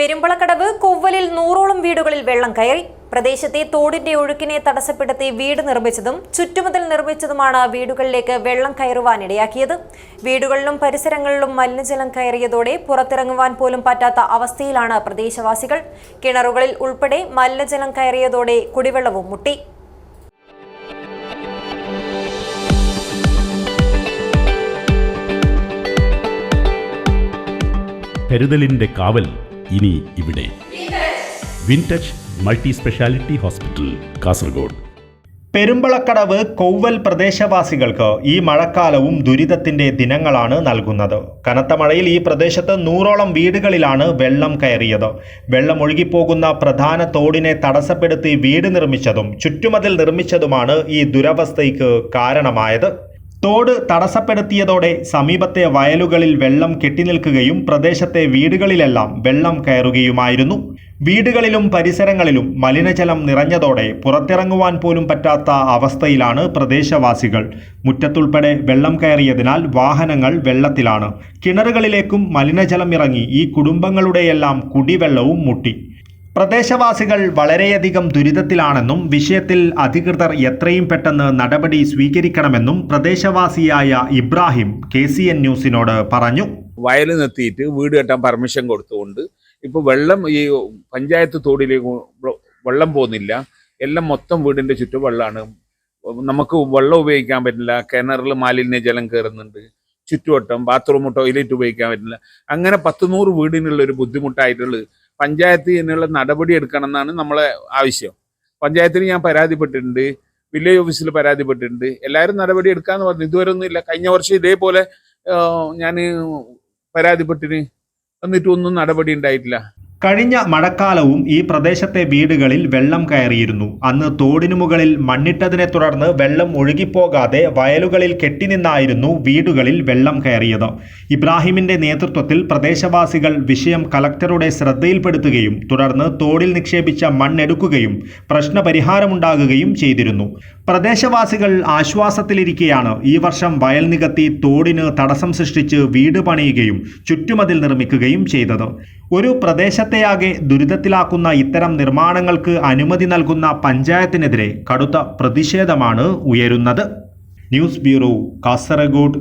പെരുമ്പളക്കടവ് കൊവ്വലിൽ നൂറോളം വീടുകളിൽ വെള്ളം കയറി. പ്രദേശത്തെ തോടിന്റെ ഒഴുക്കിനെ തടസ്സപ്പെടുത്തി വീട് നിർമ്മിച്ചതും ചുറ്റുമതിൽ നിർമ്മിച്ചതുമാണ് വീടുകളിലേക്ക് വെള്ളം കയറുവാനിടയാക്കിയത് വീടുകളിലും പരിസരങ്ങളിലും മലിനജലം കയറിയതോടെ പുറത്തിറങ്ങുവാൻ പോലും പറ്റാത്ത അവസ്ഥയിലാണ് പ്രദേശവാസികൾ. കിണറുകളിൽ ഉൾപ്പെടെ മലിനജലം കയറിയതോടെ കുടിവെള്ളവും മുട്ടി. കരുതലിന്റെ കാവൽ ഇനി ഇവിടെ. Wintouch multi speciality hospital Kasaragod. Perumbalakadavu Kovval പ്രദേശവാസികൾക്ക് ഈ മഴക്കാലവും ദുരിതത്തിന്റെ ദിനങ്ങളാണ് നൽകുന്നത്. കനത്ത മഴയിൽ ഈ പ്രദേശത്ത് നൂറോളം വീടുകളിലാണ് വെള്ളം കയറിയത്. വെള്ളം ഒഴുകിപ്പോകുന്ന പ്രധാന തോടിനെ തടസ്സപ്പെടുത്തി വീട് നിർമ്മിച്ചതും ചുറ്റുമതിൽ നിർമ്മിച്ചതുമാണ് ഈ ദുരവസ്ഥയ്ക്ക് കാരണമായത്. തോട് തടസ്സപ്പെടുത്തിയതോടെ സമീപത്തെ വയലുകളിൽ വെള്ളം കെട്ടിനിൽക്കുകയും പ്രദേശത്തെ വീടുകളിലെല്ലാം വെള്ളം കയറുകയുമായിരുന്നു. വീടുകളിലും പരിസരങ്ങളിലും മലിനജലം നിറഞ്ഞതോടെ പുറത്തിറങ്ങുവാൻ പോലും പറ്റാത്ത അവസ്ഥയിലാണ് പ്രദേശവാസികൾ. മുറ്റത്തുൾപ്പെടെ വെള്ളം കയറിയതിനാൽ വാഹനങ്ങൾ വെള്ളത്തിലാണ്. കിണറുകളിലേക്കും മലിനജലം ഇറങ്ങി ഈ കുടുംബങ്ങളുടെയെല്ലാം കുടിവെള്ളവും മുട്ടി. പ്രദേശവാസികൾ വളരെയധികം ദുരിതത്തിലാണെന്നും വിഷയത്തിൽ അധികൃതർ എത്രയും പെട്ടെന്ന് നടപടി സ്വീകരിക്കണമെന്നും പ്രദേശവാസിയായ ഇബ്രാഹിം കെ സി എൻ ന്യൂസിനോട് പറഞ്ഞു. വയൽ നിർത്തിയിട്ട് വീട് കെട്ടാൻ പെർമിഷൻ കൊടുത്തുകൊണ്ട് ഇപ്പോൾ വെള്ളം ഈ പഞ്ചായത്ത് തോടിലേക്ക് വെള്ളം പോകുന്നില്ല. എല്ലാം മൊത്തം വീടിന്റെ ചുറ്റും വെള്ളമാണ് നമുക്ക് വെള്ളം ഉപയോഗിക്കാൻ പറ്റില്ല. കിണറിൽ മാലിന്യ ജലം കയറുന്നുണ്ട് ചുറ്റുവട്ടം ബാത്റൂം ടോയ്ലറ്റ് ഉപയോഗിക്കാൻ പറ്റില്ല. അങ്ങനെ പത്ത് നൂറ് വീടിനുള്ള ഒരു ബുദ്ധിമുട്ടായിട്ടുള്ളത് പഞ്ചായത്ത് ഇതിനുള്ള നടപടി എടുക്കണം എന്നാണ് നമ്മളെ ആവശ്യം. പഞ്ചായത്തിന് ഞാൻ പരാതിപ്പെട്ടിട്ടുണ്ട്. വില്ലേജ് ഓഫീസിൽ പരാതിപ്പെട്ടിട്ടുണ്ട്. എല്ലാവരും നടപടി എടുക്കാന്ന് പറഞ്ഞു. ഇതുവരെ ഒന്നും ഇല്ല കഴിഞ്ഞ വർഷം ഇതേപോലെ ഞാൻ പരാതിപ്പെട്ടിന് എന്നിട്ടൊന്നും നടപടി ഉണ്ടായിട്ടില്ല. കഴിഞ്ഞ മഴക്കാലവും ഈ പ്രദേശത്തെ വീടുകളിൽ വെള്ളം കയറിയിരുന്നു. അന്ന് തോടിനു മുകളിൽ മണ്ണിട്ടതിനെ തുടർന്ന് വെള്ളം ഒഴുകിപ്പോകാതെ വയലുകളിൽ കെട്ടിനിന്നായിരുന്നു വീടുകളിൽ വെള്ളം കയറിയത്. ഇബ്രാഹിമിന്റെ നേതൃത്വത്തിൽ പ്രദേശവാസികൾ വിഷയം കലക്ടറുടെ ശ്രദ്ധയിൽപ്പെടുത്തുകയും തുടർന്ന് തോടിൽ നിക്ഷേപിച്ച മണ്ണെടുക്കുകയും പ്രശ്നപരിഹാരമുണ്ടാകുകയും ചെയ്തിരുന്നു. പ്രദേശവാസികൾ ആശ്വാസത്തിലിരിക്കെയാണ്. ഈ വർഷം വയൽ നികത്തി തോടിന് തടസ്സം സൃഷ്ടിച്ച് വീട് പണിയുകയും ചുറ്റുമതിൽ നിർമ്മിക്കുകയും ചെയ്തത്. ഒരു പ്രദേശത്തെയാകെ ദുരിതത്തിലാക്കുന്ന ഇത്തരം നിർമ്മാണങ്ങൾക്ക് അനുമതി നൽകുന്ന പഞ്ചായത്തിനെതിരെ കടുത്ത പ്രതിഷേധമാണ് ഉയരുന്നത്. News bureau Kasaragod.